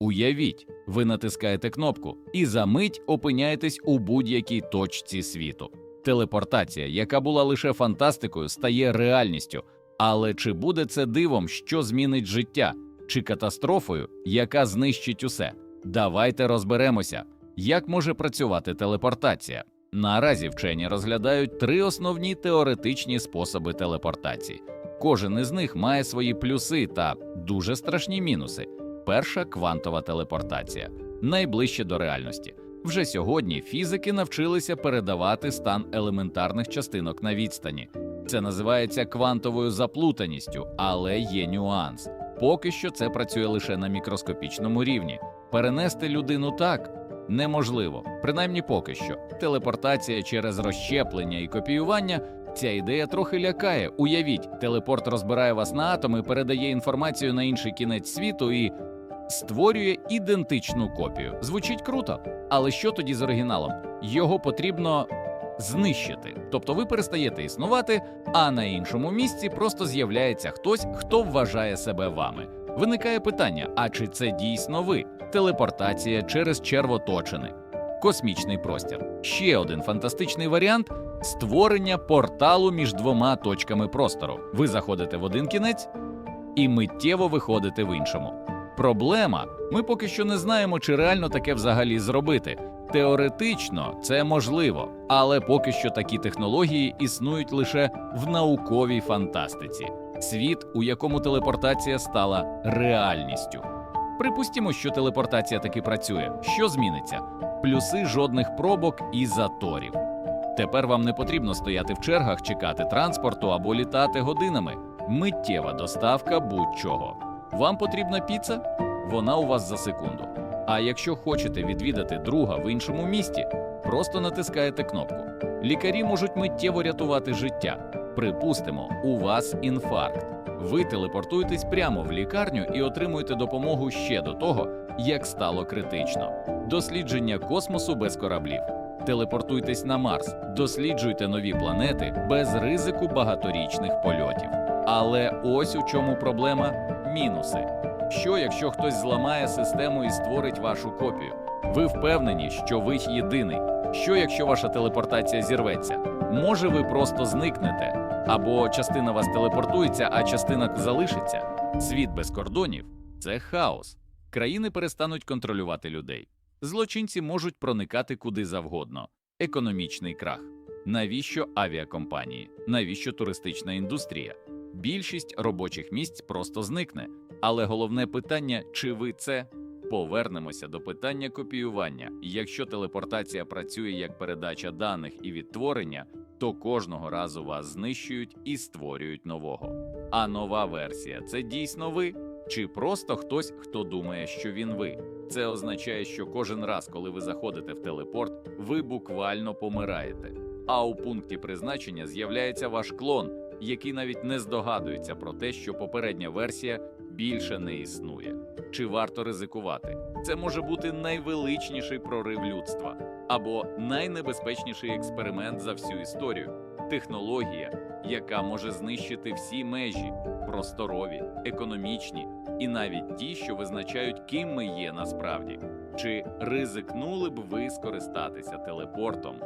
Уявіть, ви натискаєте кнопку і за мить опиняєтесь у будь-якій точці світу. Телепортація, яка була лише фантастикою, стає реальністю. Але чи буде це дивом, що змінить життя, чи катастрофою, яка знищить усе? Давайте розберемося, як може працювати телепортація. Наразі вчені розглядають три основні теоретичні способи телепортації. Кожен із них має свої плюси та дуже страшні мінуси. Перша квантова телепортація найближче до реальності. Вже сьогодні фізики навчилися передавати стан елементарних частинок на відстані. Це називається квантовою заплутаністю, але є нюанс. Поки що це працює лише на мікроскопічному рівні. Перенести людину так неможливо, принаймні поки що. Телепортація через розщеплення і копіювання. Ця ідея трохи лякає. Уявіть, телепорт розбирає вас на атоми, передає інформацію на інший кінець світу і створює ідентичну копію. Звучить круто, але що тоді з оригіналом? Його потрібно знищити. Тобто ви перестаєте існувати, а на іншому місці просто з'являється хтось, хто вважає себе вами. Виникає питання: а чи це дійсно ви? Телепортація через червоточини, космічний простір. Ще один фантастичний варіант створення порталу між двома точками простору. Ви заходите в один кінець і миттєво виходите в іншому. Проблема: ми поки що не знаємо, чи реально таке взагалі зробити. Теоретично це можливо, але поки що такі технології існують лише в науковій фантастиці. Світ, у якому телепортація стала реальністю. Припустімо, що телепортація таки працює. Що зміниться? Плюси жодних пробок і заторів. Тепер вам не потрібно стояти в чергах, чекати транспорту або літати годинами. Миттєва доставка будь-чого. Вам потрібна піца? Вона у вас за секунду. А якщо хочете відвідати друга в іншому місті, просто натискаєте кнопку. Лікарі можуть миттєво рятувати життя. Припустимо, у вас інфаркт. Ви телепортуєтесь прямо в лікарню і отримуєте допомогу ще до того, як стало критично. Дослідження космосу без кораблів. Телепортуйтесь на Марс, досліджуйте нові планети без ризику багаторічних польотів. Але ось у чому проблема мінуси. Що якщо хтось зламає систему і створить вашу копію? Ви впевнені, що ви єдиний. Що якщо ваша телепортація зірветься? Може, ви просто зникнете, або частина вас телепортується, а частина залишиться. Світ без кордонів це хаос. Країни перестануть контролювати людей. Злочинці можуть проникати куди завгодно. Економічний крах. Навіщо авіакомпанії? Навіщо туристична індустрія? Більшість робочих місць просто зникне. Але головне питання, чи ви це? Повернемося до питання копіювання. Якщо телепортація працює як передача даних і відтворення, то кожного разу вас знищують і створюють нового. А нова версія це дійсно ви? Чи просто хтось, хто думає, що він ви? Це означає, що кожен раз, коли ви заходите в телепорт, ви буквально помираєте. А у пункті призначення з'являється ваш клон, який навіть не здогадується про те, що попередня версія більше не існує. Чи варто ризикувати? Це може бути найвеличніший прорив людства або найнебезпечніший експеримент за всю історію. Технологія, яка може знищити всі межі просторові, економічні і навіть ті, що визначають, ким ми є насправді. Чи ризикнули б ви скористатися телепортом